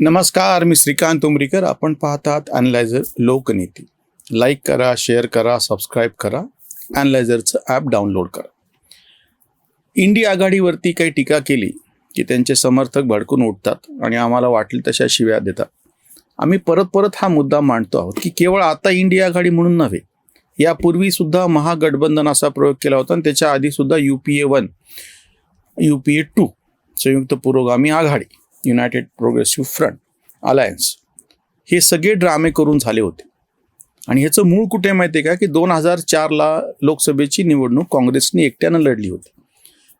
नमस्कार मी श्रीकांत उमरीकर. आपण पाहतात अॅनलायझर लोकनीती. लाईक करा शेअर करा सबस्क्राईब करा. अॅनलायझरचं ॲप डाउनलोड करा. इंडी आघाडीवरती काही टीका केली की त्यांचे समर्थक भडकून उठतात आणि आम्हाला वाटेल तशा शिव्या देतात. आम्ही परत परत हा मुद्दा मांडतो आहोत की केवळ आता इंडिया आघाडी म्हणून नव्हे यापूर्वीसुद्धा महागठबंधन असा प्रयोग केला होता आणि त्याच्या आधीसुद्धा U P A one U P A two संयुक्त पुरोगामी आघाडी. युनायटेड प्रोग्रेसिव्ह फ्रंट अलायन्स हे सगळे ड्रामे करून झाले होते. आणि ह्याचं मूळ कुठे माहिती आहे का? की दोन हजार चारला लोकसभेची निवडणूक काँग्रेसने एकट्यानं लढली होती.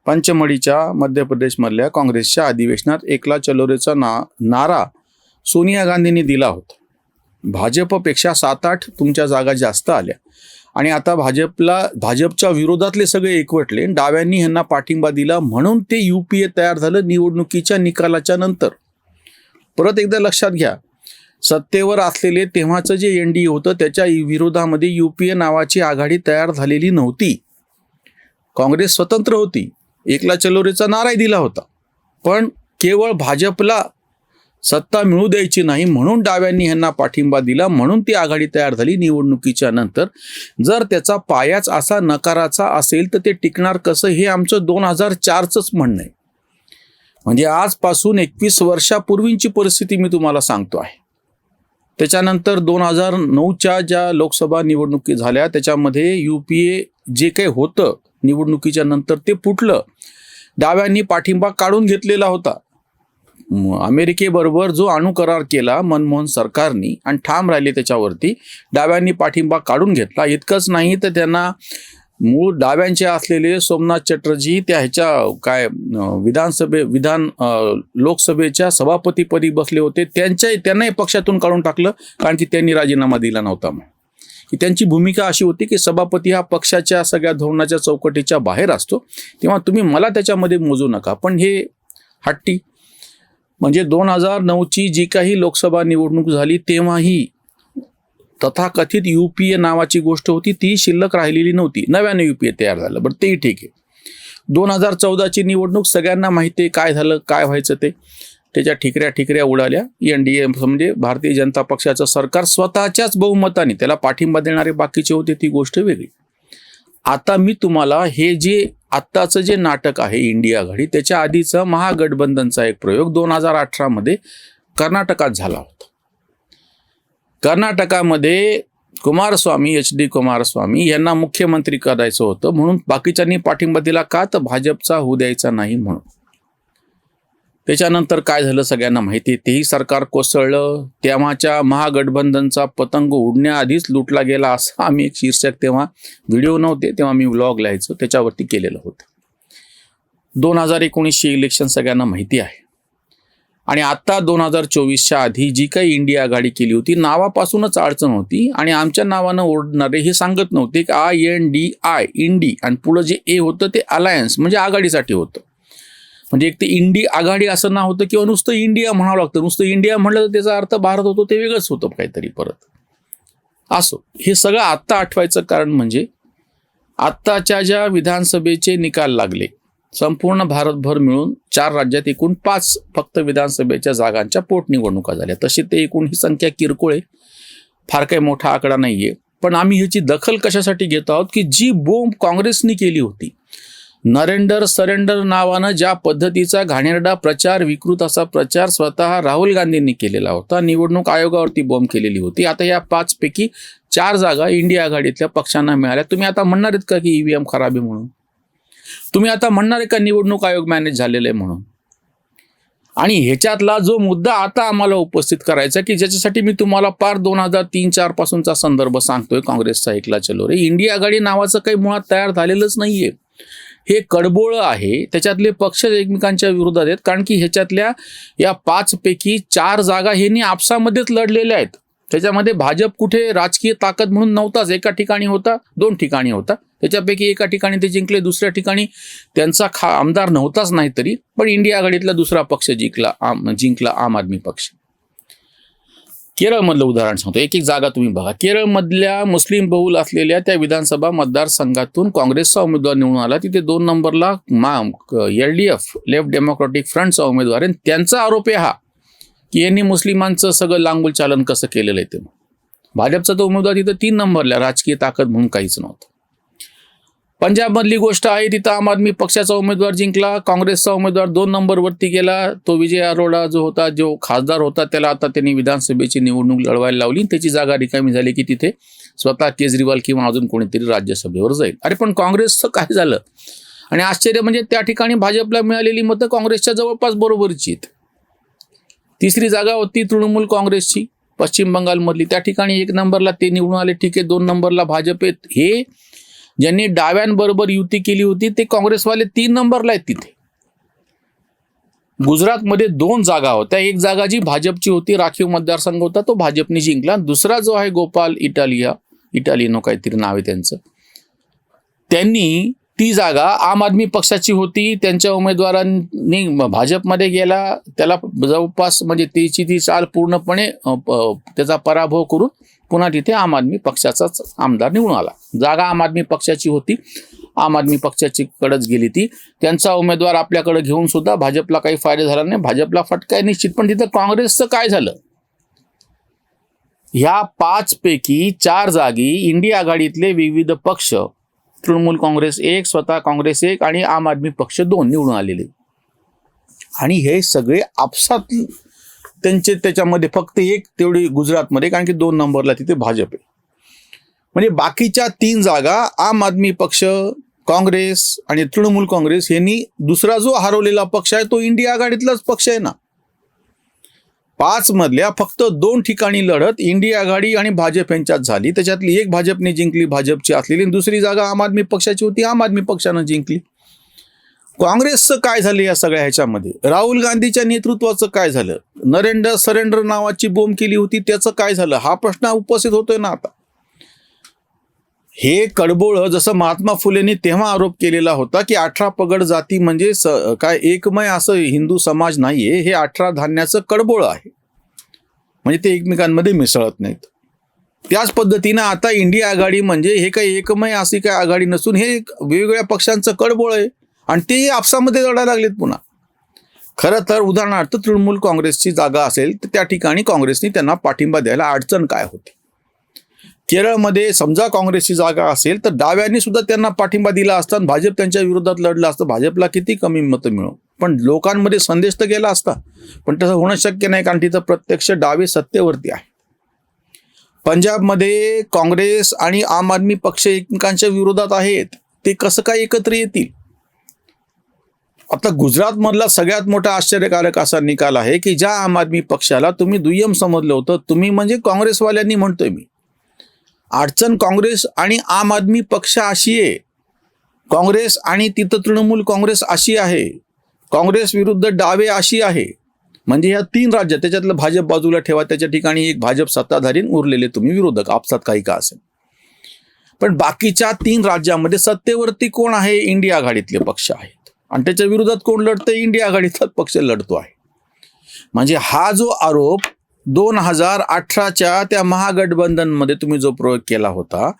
पंचमढीच्या मध्य प्रदेशमधल्या काँग्रेसच्या अधिवेशनात एकला चलोरेचा ना नारा सोनिया गांधींनी दिला होता. भाजपपेक्षा सात आठ तुमच्या जागा जास्त आल्या. आणि आता भाजपला भाजपच्या विरोधातले सगळे एकवटले डाव्यांनी ह्यांना पाठिंबा दिला म्हणून ते यू पी ए तयार झालं निवडणुकीच्या निकालाच्या नंतर. परत एकदा लक्षात घ्या सत्तेवर असलेले तेव्हाचं जे एन डी ए होतं त्याच्या विरोधामध्ये यू पी ए नावाची आघाडी तयार झालेली नव्हती. काँग्रेस स्वतंत्र होती. एकला चलोरेचा नाराही दिला होता. पण केवळ भाजपला सत्ता मिळू द्यायची नाही म्हणून डाव्यांनी ह्यांना पाठिंबा दिला म्हणून ती आघाडी तयार झाली निवडणुकीच्या नंतर. जर त्याचा पायाच असा नकाराचा असेल तर ते टिकणार कसं हे आमचं दोन हजार चारचंच म्हणणं आहे. म्हणजे आजपासून एकवीस वर्षापूर्वींची परिस्थिती मी तुम्हाला सांगतो आहे. त्याच्यानंतर दोन हजार नऊच्या ज्या लोकसभा निवडणुकी झाल्या त्याच्यामध्ये यू पी ए जे काही होतं निवडणुकीच्या नंतर ते फुटलं. डाव्यांनी पाठिंबा काढून घेतलेला होता. अमेरिकेबरोबर जो अणुकरार केला मनमोहन सरकारनी आणि ठाम राहिले त्याच्यावरती डाव्यांनी पाठिंबा काढून घेतला. इतकंच नाही तर त्यांना मूळ डाव्यांचे असलेले सोमनाथ चटर्जी त्या ह्याच्या काय विधानसभे विधान लोकसभेच्या सभापतीपदी बसले होते. त्यांच्या त्यांनाही पक्षातून काढून टाकलं कारण की त्यांनी राजीनामा दिला नव्हता मग की त्यांची भूमिका अशी होती की सभापती हा पक्षाच्या सगळ्या धोरणाच्या चौकटीच्या बाहेर असतो. तेव्हा तुम्ही मला त्याच्यामध्ये मोजू नका. पण हे हट्टी म्हणजे दोन हजार नऊची जी काही लोकसभा निवडणूक झाली तेव्हाही तथाकथित यू पी ए नावाची गोष्ट होती. ती शिल्लक राहिलेली नव्हती. नव्याने यू पी ए तयार झालं बरं तेही ठीक आहे. दोन हजार चौदाची निवडणूक सगळ्यांना माहिती आहे काय झालं काय व्हायचं ते. त्याच्या ठिकऱ्या ठिकऱ्या उडाल्या. एन डी ए म्हणजे भारतीय जनता पक्षाचं सरकार स्वतःच्याच बहुमताने त्याला पाठिंबा देणारे बाकीचे होते ती गोष्ट वेगळी. आता मी तुम्हाला हे जे आत्ताचं जे नाटक आहे इंडिया घडी त्याच्या आधीचा महागठबंधनचा एक प्रयोग दोन हजार अठरामध्ये कर्नाटकात झाला होता. कर्नाटकामध्ये कुमारस्वामी एच डी कुमारस्वामी यांना मुख्यमंत्री करायचं होतं म्हणून बाकीच्यांनी पाठिंबा दिला का? तर भाजपचा होऊ द्यायचा नाही म्हणून. त्याच्यानंतर काय झालं सगळ्यांना माहिती? आहे. तेही सरकार कोसळलं. तेव्हाच्या महागठबंधनचा पतंग उडण्याआधीच लुटला गेला असं आम्ही एक शीर्षक तेव्हा व्हिडिओ नव्हते तेव्हा मी व्लॉग लिहायचो. त्याच्यावरती केलेलं होतं. दोन हजार एकोणीसची इलेक्शन सगळ्यांना माहिती आहे. आणि आत्ता दोन हजार चोवीसच्या आधी जी काही इंडिया आघाडी केली होती नावापासूनच अडचण होती आणि आमच्या नावानं ओढणारे हे सांगत नव्हते की I N D I INDI आणि पुढं जे ए होतं ते अलायन्स म्हणजे आघाडीसाठी होतं. म्हणजे एक ते इंडी आघाडी असं नाव होतं किंवा नुसतं इंडिया म्हणावं लागतं. नुसतं इंडिया म्हणलं तर त्याचा अर्थ भारत होतो ते वेगळंच होतं काहीतरी परत. असो हे सगळं आत्ता आठवायचं कारण म्हणजे आत्ताच्या ज्या विधानसभेचे निकाल लागले संपूर्ण भारतभर मिळून चार राज्यात एकूण पाच फक्त विधानसभेच्या जागांच्या पोटनिवडणुका झाल्या. तशी ते एकूण ही संख्या किरकोळ आहे. फार काही मोठा आकडा नाही आहे पण आम्ही ह्याची दखल कशासाठी घेत आहोत की जी बोंब काँग्रेसने केली होती नरेंडर सरेंडर नावानं ज्या पद्धतीचा घाणेरडा प्रचार विकृत असा प्रचार स्वतः राहुल गांधींनी केलेला होता. निवडणूक आयोगावरती बॉम्ब केलेली होती. आता या पाचपैकी चार जागा इंडिया आघाडीतल्या पक्षांना मिळाल्या. तुम्ही आता म्हणणार आहेत का की ईव्हीएम खराब आहे म्हणून? तुम्ही आता म्हणणार आहे का निवडणूक आयोग मॅनेज झालेलं आहे म्हणून? आणि ह्याच्यातला जो मुद्दा आता आम्हाला उपस्थित करायचा की ज्याच्यासाठी मी तुम्हाला पार दोन हजार तीन चार पासूनचा संदर्भ सांगतोय काँग्रेसचा एकला चलो रे इंडिया आघाडी नावाचं काही मुळात तयार झालेलंच नाहीये. हे कडबोळं आहे त्याच्यातले पक्ष एकमेकांच्या विरोधात आहेत कारण की ह्याच्यातल्या या पाचपैकी चार जागा ह्यांनी आपसामध्येच लढलेल्या आहेत. त्याच्यामध्ये भाजप कुठे राजकीय ताकद म्हणून नव्हताच एका ठिकाणी होता दोन ठिकाणी होता. त्याच्यापैकी एका ठिकाणी ते जिंकले दुसऱ्या ठिकाणी त्यांचा खा आमदार नव्हताच नाही तरी पण इंडिया आघाडीतला दुसरा पक्ष जिंकला आम जिंकला आम आदमी पक्ष. केरळमधलं उदाहरण सांगतो. एक एक जागा तुम्ही बघा. केरळमधल्या मुस्लिम बहुल असलेल्या त्या विधानसभा मतदारसंघातून काँग्रेसचा उमेदवार निवडून आला. तिथे दोन नंबरला मा L D F left democratic फ्रंटचा उमेदवार आहे. आणि त्यांचा आरोप आहे हा की यांनी मुस्लिमांचं सगळं लांगुल चालन कसं केलेलं आहे ते. भाजपचा तो उमेदवार तिथं तीन नंबरला राजकीय ताकद म्हणून काहीच नव्हतं. पंजाबमधली गोष्ट आहे तिथं आम आदमी पक्षाचा उमेदवार जिंकला काँग्रेसचा उमेदवार दोन नंबरवरती गेला. तो विजय अरोडा जो होता जो खासदार होता त्याला आता त्यांनी विधानसभेची निवडणूक लढवायला लावली. त्याची जागा रिकामी झाली की तिथे स्वतः केजरीवाल किंवा अजून कोणीतरी राज्यसभेवर जाईल. अरे पण काँग्रेसचं काय झालं? आणि आश्चर्य म्हणजे त्या ठिकाणी भाजपला मिळालेली मतं काँग्रेसच्या जवळपास बरोबरीची आहेत. तिसरी जागा होती तृणमूल काँग्रेसची पश्चिम बंगालमधली. त्या ठिकाणी एक नंबरला ते निवडून आले. ठीक आहे दोन नंबरला भाजप आहेत. हे ज्यांनी डाव्यांबरोबर युती केली होती ते काँग्रेसवाले तीन नंबरला आहेत तिथे. गुजरातमध्ये दोन जागा होत्या. एक जागा जी भाजपची होती राखीव मतदारसंघ होता तो भाजपने जिंकला. दुसरा जो आहे गोपाल इटालिया इटालियनो काहीतरी नाव आहे त्यांचं. त्यांनी ती जागा आम आदमी पक्षाची होती त्यांच्या उमेदवारांनी भाजपमध्ये गेला त्याला जवळपास म्हणजे त्याची ती चाल पूर्णपणे प- त्याचा पराभव करून पुन्हा तिथे आम आदमी पक्षाचाच आमदार निवडून आला. जागा आम आदमी पक्षाची होती आम आदमी पक्षाची कडच गेली ती. त्यांचा उमेदवार आपल्याकडे घेऊन सुद्धा भाजपला काही फायदा झाला नाही भाजपला फटका आहे निश्चित पण तिथं काँग्रेसचं काय झालं? ह्या पाचपैकी चार जागी इंडिया आघाडीतले विविध पक्ष तृणमूल काँग्रेस एक स्वतः काँग्रेस एक आणि आम आदमी पक्ष दोन निवडून आलेले. आणि हे सगळे आपसात त्यांचे त्याच्यामध्ये फक्त एक तेवढी गुजरातमध्ये कारण की दोन नंबरला तिथे भाजप आहे. म्हणजे बाकीच्या तीन जागा आम आदमी पक्ष काँग्रेस आणि तृणमूल काँग्रेस यांनी दुसरा जो हरवलेला पक्ष आहे तो इंडिया आघाडीतलाच पक्ष आहे ना. पाच मधल्या फक्त दोन ठिकाणी लढत इंडिया आघाडी आणि भाजप यांच्यात झाली. त्याच्यातली एक भाजपने जिंकली भाजपची असलेली. आणि दुसरी जागा आम आदमी पक्षाची होती आम आदमी पक्षानं जिंकली. काँग्रेसचं काय झालं या सगळ्या ह्याच्यामध्ये? राहुल गांधीच्या नेतृत्वाचं काय झालं? नरेंद्र सरेंडर नावाची बोंब केली होती त्याचं काय झालं? हा प्रश्न उपस्थित होतोय ना आता. हे कडबोळ जसं महात्मा फुलेंनी तेव्हा आरोप केलेला होता की अठरा पगड जाती म्हणजे स काय एकमय असं हिंदू समाज नाहीये हे अठरा धान्याचं कडबोळ आहे. म्हणजे ते एकमेकांमध्ये मिसळत नाहीत. त्याच पद्धतीनं आता इंडिया आघाडी म्हणजे हे काही एकमय अशी काय आघाडी नसून हे एक वेगवेगळ्या पक्षांचं कडबोळ आहे आणि तेही आपसामध्ये लढायला लागलेत पुन्हा. खरं तर उदाहरणार्थ तृणमूल काँग्रेसची जागा असेल तर त्या ठिकाणी काँग्रेसनी त्यांना पाठिंबा द्यायला अडचण काय होती? केरळमध्ये समजा काँग्रेसची जागा असेल तर डाव्यांनी सुद्धा त्यांना पाठिंबा दिला असता भाजप त्यांच्या विरोधात लढलं असतं भाजपला किती कमी मतं मिळो पण लोकांमध्ये संदेश तर गेला असता पण तसं होणं शक्य नाही कारण तिथं प्रत्यक्ष डावे सत्तेवरती आहे. पंजाबमध्ये काँग्रेस आणि आम आदमी पक्ष एकमेकांच्या विरोधात आहेत ते कसं काय एकत्र येतील? आता गुजरातमधला सगळ्यात मोठा आश्चर्यकारक असा निकाल आहे की ज्या आम आदमी पक्षाला तुम्ही दुय्यम समजलं होतं तुम्ही म्हणजे काँग्रेसवाल्यांनी म्हणतोय मी. अडचण काँग्रेस आणि आम आदमी पक्ष अशी आहे. काँग्रेस आणि तिथं तृणमूल काँग्रेस अशी आहे. काँग्रेस विरुद्ध डावे अशी आहे. म्हणजे ह्या तीन राज्यात त्याच्यातलं भाजप बाजूला ठेवा त्याच्या ठिकाणी एक भाजप सत्ताधारीन उरलेले तुम्ही विरोधक आपसात काही का असेल. पण बाकीच्या तीन राज्यामध्ये सत्तेवरती कोण आहे? इंडिया आघाडीतले पक्ष आहेत. आणि त्याच्या विरोधात कोण लढतं इंडिया आघाडीतलाच पक्ष लढतो आहे. म्हणजे हा जो आरोप दोन हजार अठराच्या त्या महागठबंधनमध्ये तुम्ही जो प्रयोग केला होता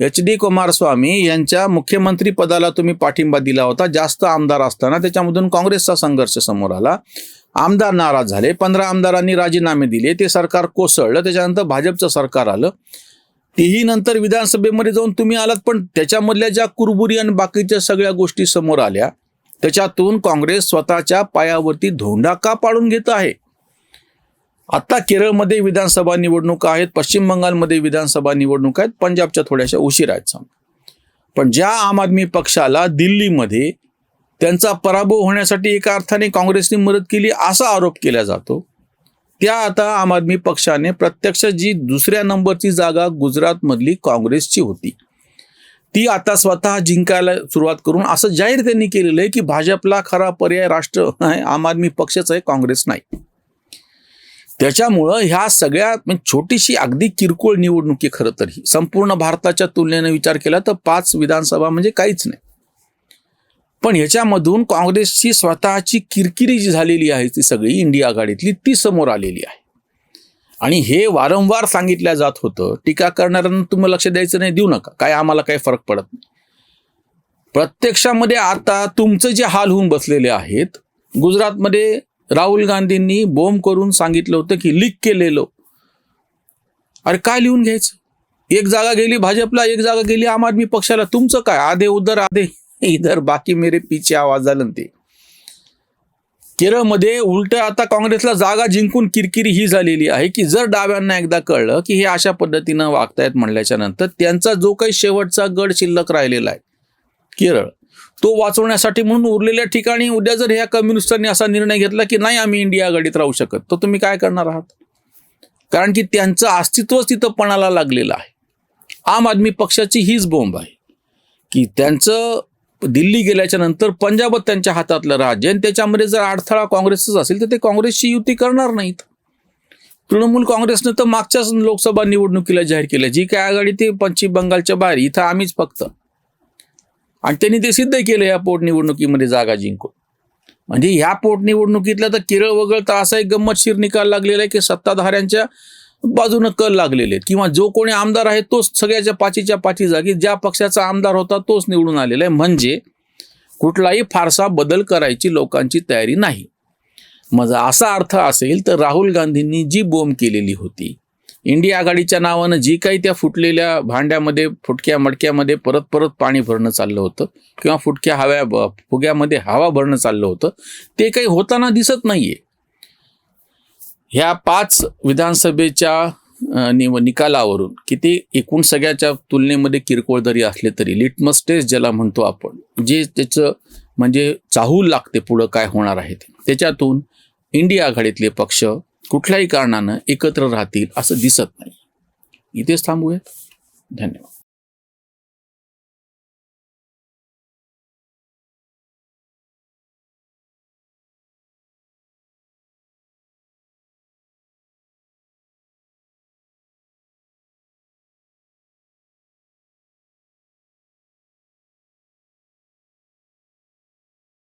एच डी कुमारस्वामी यांच्या मुख्यमंत्री पदाला तुम्ही पाठिंबा दिला होता जास्त आमदार असताना त्याच्यामधून काँग्रेसचा संघर्ष समोर आला. आमदार नाराज झाले पंधरा आमदारांनी राजीनामे दिले ते सरकार कोसळलं त्याच्यानंतर भाजपचं सरकार आलं. तेही नंतर विधानसभेमध्ये जाऊन तुम्ही आलात पण त्याच्यामधल्या ज्या कुरबुरी आणि बाकीच्या सगळ्या गोष्टी समोर आल्या त्याच्यातून काँग्रेस स्वतःच्या पायावरती धोंडा का पाडून घेत आहे? आता केरळमध्ये विधानसभा निवडणुका आहेत पश्चिम बंगालमध्ये विधानसभा निवडणुका आहेत पंजाबच्या थोड्याशा उशीर आहेत सांग पण ज्या आम आदमी पक्षाला दिल्लीमध्ये त्यांचा पराभव होण्यासाठी एका अर्थाने काँग्रेसने मदत केली असा आरोप केला जातो त्या आता आम आदमी पक्षाने प्रत्यक्ष जी दुसऱ्या नंबरची जागा गुजरातमधली काँग्रेसची होती ती आता स्वतः जिंकायला सुरुवात करून असं जाहीर त्यांनी केलेलं आहे की भाजपला खरा पर्याय राष्ट्र आहे आम आदमी पक्षच आहे काँग्रेस नाही. त्याच्यामुळं ह्या सगळ्या म्हणजे छोटीशी अगदी किरकोळ निवडणुकी खरं तर ही. संपूर्ण भारताच्या तुलनेने विचार केला तर पाच विधानसभा म्हणजे काहीच नाही. पण ह्याच्यामधून काँग्रेसची स्वतःची किरकिरी जी झालेली आहे ती सगळी इंडिया आघाडीतली ती समोर आलेली आहे. आणि हे वारंवार सांगितलं जात होतं. टीका करणाऱ्यांना तुम्ही लक्ष द्यायचं नाही देऊ नका. काय आम्हाला काही फरक पडत नाही. प्रत्यक्षामध्ये आता तुमचे जे हाल होऊन बसलेले आहेत गुजरातमध्ये राहुल गांधींनी बोंब करून सांगितलं होतं की लीक केलेलं. अरे काय लिहून घ्यायचं? एक जागा गेली भाजपला एक जागा गेली आम आदमी पक्षाला. तुमचं काय? आधे उधर आधे. इधर बाकी मेरे पीछे आवाज झालं ते. केरळमध्ये उलट आता काँग्रेसला जागा जिंकून किरकिरी ही झालेली आहे की जर डाव्यांना एकदा कळलं की हे अशा पद्धतीनं वागतायत म्हणल्याच्या नंतर त्यांचा जो काही शेवटचा गड शिल्लक राहिलेला आहे केरळ तो वाचवण्यासाठी म्हणून उरलेल्या ठिकाणी उद्या जर ह्या कम्युनिस्टांनी असा निर्णय घेतला की नाही आम्ही इंडिया आघाडीत राहू शकत तर तुम्ही काय करणार आहात? कारण की त्यांचं अस्तित्वच तिथं पणाला लागलेलं आहे. आम आदमी पक्षाची हीच बोंब आहे. की त्यांचं दिल्ली गेल्याच्यानंतर पंजाबच त्यांच्या हातातलं राज्य आणि त्याच्यामध्ये जर अडथळा काँग्रेसच असेल तर ते काँग्रेसची युती करणार नाहीत. तृणमूल काँग्रेसनं तर मागच्याच लोकसभा निवडणुकीला जाहीर केलं जी काय आघाडी ते पश्चिम बंगालच्या बाहेर इथं आम्हीच फक्त. आणि त्यांनी ते सिद्ध केलं या पोटनिवडणुकीमध्ये जागा जिंकून. म्हणजे ह्या पोटनिवडणुकीतल्या तर केरळ वगळता असा एक गंमतशीर निकाल लागलेला आहे की सत्ताधाऱ्यांच्या बाजूनं कल लागलेले आहेत. किंवा जो कोणी आमदार आहे तोच सगळ्याच्या पाचीच्या पाची जागी ज्या पक्षाचा आमदार होता तोच निवडून आलेला आहे. म्हणजे कुठलाही फारसा बदल करायची लोकांची तयारी नाही. मग असा अर्थ असेल तर राहुल गांधींनी जी बोंब केलेली होती इंडिया आघाडीच्या नावानं जी काही त्या फुटलेल्या भांड्यामध्ये फुटक्या मडक्यामध्ये परत परत पाणी भरणं चाललं होतं किंवा फुटक्या हव्या फुग्यामध्ये हवा भरणं चाललं होतं ते काही होताना दिसत नाहीये. ह्या पाच विधानसभेच्या निव निकालावरून किती एकूण सगळ्याच्या तुलनेमध्ये किरकोळ जरी असले तरी लिटमस टेस्ट ज्याला म्हणतो आपण जे त्याचं म्हणजे चाहूल लागते पुढं काय होणार आहे त्याच्यातून इंडिया आघाडीतले पक्ष कुठल्याही कारणानं एकत्र राहतील असं दिसत नाही. इथेच थांबूयात. धन्यवाद.